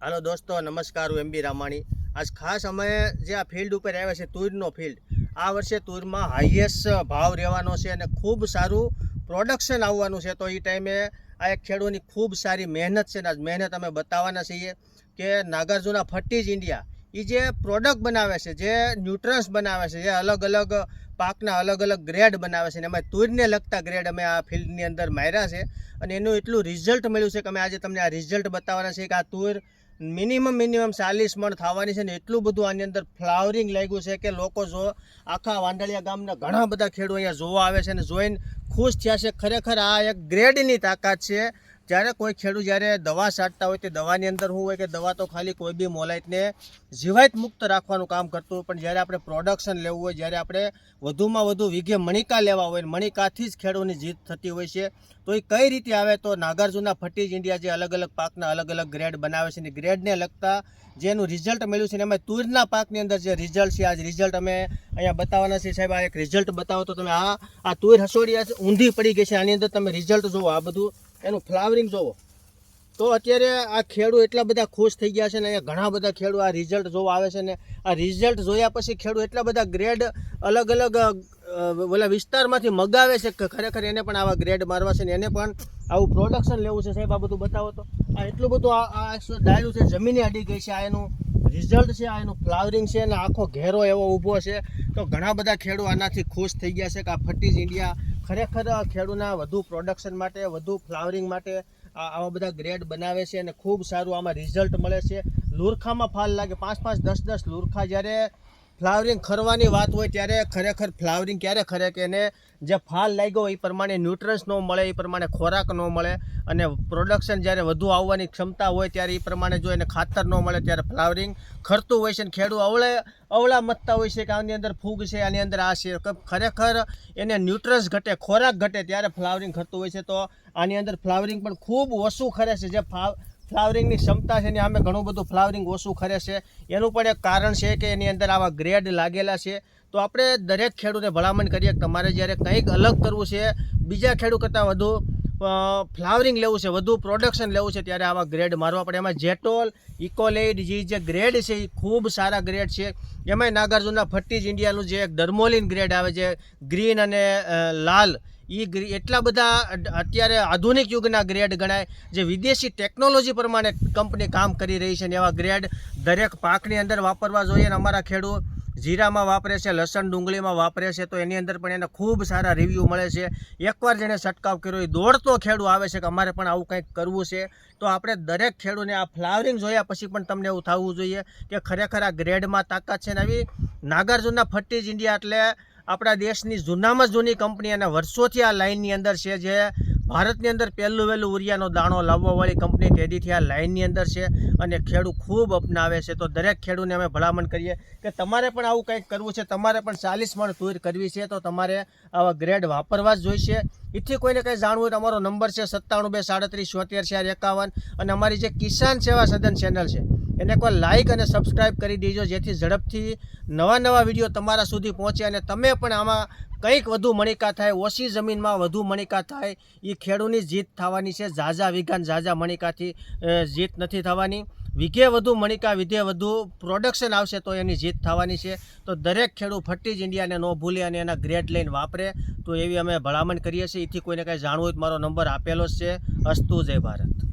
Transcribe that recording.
હાલો દોસ્તો, નમસ્કાર, હું એમબી રામાણી. આજ ખાસ અમે જે આ ફિલ્ડ ઉપર આવ્યા છે તુરનો ફિલ્ડ આ વર્ષે તુરમાં હાઈએસ્ટ ભાવ રહેવાનો છે અને ખૂબ સારું પ્રોડક્શન આવવાનું છે. તો એ ટાઈમે આ એક ખેડૂતની ખૂબ સારી મહેનત છે ને આજ મહેનત અમે બતાવવાના છીએ કે નાગાર્જુના ફટ્ટીજ ઇન્ડિયા એ જે પ્રોડક્ટ બનાવે છે, જે ન્યુટ્રન્સ બનાવે છે, જે અલગ અલગ પાકના અલગ અલગ ગ્રેડ બનાવે છે ને અમે તુરને લગતા ગ્રેડ અમે આ ફિલ્ડની અંદર માર્યા છે અને એનું એટલું રિઝલ્ટ મળ્યું છે કે અમે આજે તમને આ રિઝલ્ટ બતાવવાના છે કે આ તુર મિનિમમ મિનિમમ ચાલીસ મણ થવાની છે ને એટલું બધું આની અંદર ફ્લાવરિંગ લાગ્યું છે કે લોકો જો આખા વાંડળિયા ગામના ઘણા બધા ખેડૂતો અહીંયા જોવા આવે છે અને જોઈને ખુશ થયા છે. ખરેખર આ એક ગ્રેડની તાકાત છે. જ્યારે કોઈ ખેડૂત જ્યારે દવા છાંટતા હોય તે દવાની અંદર શું હોય કે દવા તો ખાલી કોઈ બી મોલાઈટને જીવાત મુક્ત રાખવાનું કામ કરતું હોય, પણ જ્યારે આપણે પ્રોડક્શન લેવું હોય, જ્યારે આપણે વધુમાં વધુ વીઘે મણિકા લેવા હોય, મણિકાથી જ ખેડૂતની જીત થતી હોય છે, તો એ કઈ રીતે આવે? તો નાગાર્જુના ફટીજ ઇન્ડિયા જે અલગ અલગ પાકના અલગ અલગ ગ્રેડ બનાવે છે ને ગ્રેડને લગતા જેનું રિઝલ્ટ મળ્યું છે ને અમે તુરના પાકની અંદર જે રિઝલ્ટ છે, આજ રિઝલ્ટ અમે અહીંયા બતાવવાના છે સાહેબ, આ એક રિઝલ્ટ બતાવો તો તમે, આ આ તુર હસોડિયા ઊંધી પડી ગઈ છે, આની અંદર તમે રિઝલ્ટ જુઓ આ બધું. એનું ફ્લાવરિંગ જોવો. તો અત્યારે આ ખેડૂત એટલા બધા ખુશ થઈ ગયા છે ને અહીંયા ઘણા બધા ખેડૂત આ રિઝલ્ટ જોવા આવે છે ને આ રિઝલ્ટ જોયા પછી ખેડૂત એટલા બધા ગ્રેડ અલગ અલગ ઓલા વિસ્તારમાંથી મગાવે છે કે ખરેખર એને પણ આવા ગ્રેડ મારવા છે ને એને પણ આવું પ્રોડક્શન લેવું છે સાહેબ, આ બધું બતાવો તો. આ એટલું બધું આ ડાયલું છે, જમીને અડી ગઈ છે, આ એનું રિઝલ્ટ છે, આ એનું ફ્લાવરિંગ છે અને આખો ઘેરો એવો ઊભો છે. તો ઘણા બધા ખેડૂત આનાથી ખુશ થઈ ગયા છે કે આ ફટીઝ ઇન્ડિયા ખરેખર ખેડૂના વધુ પ્રોડક્શન માટે, વધુ ફ્લાવરિંગ માટે આવા બધા ગ્રેડ બનાવે છે અને ખૂબ સારું આમાં રિઝલ્ટ મળે છે. લુરખામાં ફાલ લાગે, પાંચ પાંચ દસ દસ લુરખા જ્યારે ફ્લાવરિંગ ખરવાની વાત હોય ત્યારે ખરેખર ફ્લાવરિંગ ક્યારે ખરે કે એને જે ફાલ લાગ્યો એ પ્રમાણે ન્યુટ્રન્સ ન મળે, એ પ્રમાણે ખોરાક ન મળે અને પ્રોડક્શન જ્યારે વધુ આવવાની ક્ષમતા હોય ત્યારે એ પ્રમાણે જો એને ખાતર ન મળે ત્યારે ફ્લાવરિંગ ખરતું હોય છે અને ખેડૂત અવળે અવળા મતતા હોય છે કે આની અંદર ફૂગ છે, આની અંદર આ છે. ખરેખર એને ન્યુટ્રન્સ ઘટે, ખોરાક ઘટે ત્યારે ફ્લાવરિંગ ખરતું હોય છે. તો આની અંદર ફ્લાવરિંગ પણ ખૂબ ઓછું ખરે છે. જે ફાવ ફ્લાવરિંગની ક્ષમતા છે એની આમે ઘણું બધું ફ્લાવરિંગ ઓછું ખરે છે. એનું પણ એક કારણ છે કે એની અંદર આવા ગ્રેડ લાગેલા છે. તો આપણે દરેક ખેડૂતને ભલામણ કરીએ કે તમારે જ્યારે કંઈક અલગ કરવું છે, બીજા ખેડૂત કરતાં વધુ ફ્લાવરિંગ લેવું છે, વધુ પ્રોડક્શન લેવું છે ત્યારે આવા ગ્રેડ મારવા પડે. એમાં જેટોલ ઇકોલેડ જે જે ગ્રેડ છે, એ ખૂબ સારા ગ્રેડ છે. એમાંય નાગાર્જુનના ફટ્ટીજ ઇન્ડિયાનું જે એક ડર્મોલિન ગ્રેડ આવે છે, ગ્રીન અને લાલ એ એટલા બધા અત્યારે આધુનિક યુગના ગ્રેડ ગણાય. જે વિદેશી ટેકનોલોજી પ્રમાણે કંપની કામ કરી રહી છે ને એવા ગ્રેડ દરેક પાકની અંદર વાપરવા જોઈએ અને અમારા ખેડૂત. જીરામાં વાપરે છે, લસણ ડુંગળીમાં વાપરે છે, તો એની અંદર પણ એને ખૂબ સારા રિવ્યૂ મળે છે. એકવાર જેણે છંટકાવ કર્યો, એ દોડતો ખેડૂ આવે છે કે અમારે પણ આવું કંઈક કરવું છે, તો આપણે દરેક ખેડૂતને આ ફ્લાવરિંગ જોયા પછી પણ તમને એવું થવું જોઈએ કે ખરેખર આ ગ્રેડમાં તાકાત છે ને આવી નાગાર્જુનના ફટ્ટીજ ઇન્ડિયા એટલે આપણા દેશની જૂનામાં જૂની કંપની અને વર્ષોથી આ લાઇનની અંદર છે જે ભારતની અંદર પહેલું વહેલું ઉરિયાનો દાણો લાવવાવાળી કંપની તેદીથી આ લાઇનની અંદર છે અને ખેડૂત ખૂબ અપનાવે છે. તો દરેક ખેડૂતને અમે ભલામણ કરીએ કે તમારે પણ આવું કંઈક કરવું છે, તમારે પણ ચાલીસ મણ તુર કરવી છે, તો તમારે આવા ગ્રેડ વાપરવા જ જોઈશે. એથી કોઈને કંઈ જાણવું હોય તો અમારો નંબર છે સત્તાણું બે સાડત્રીસ ચોતેર ચાર એકાવન. અને અમારી જે કિસાન સેવા સદન ચેનલ છે એને કોઈ લાઇક અને સબસ્ક્રાઈબ કરી દેજો, જેથી ઝડપથી નવા નવા વીડિયો તમારા સુધી પહોંચે અને તમે પણ આમાં કંઈક વધુ મણિકા થાય, ઓછી જમીનમાં વધુ મણિકા થાય એ ખેડૂની જીત થવાની છે. ઝાઝા વિઘાન ઝાઝા મણિકાથી જીત નથી થવાની. વિઘે વધુ મણિકા વિધે વધુ પ્રોડક્શન આવશે તો એની જીત થવાની છે. તો દરેક ખેડૂત જ ઇન્ડિયાને ન ભૂલે અને એના ગ્રેડ લઈને વાપરે. તો એવી અમે ભલામણ કરીએ છીએ. એથી કોઈને કાંઈ જાણવું હોય તો મારો નંબર આપેલો જ છે. અસ્તુ જય ભારત.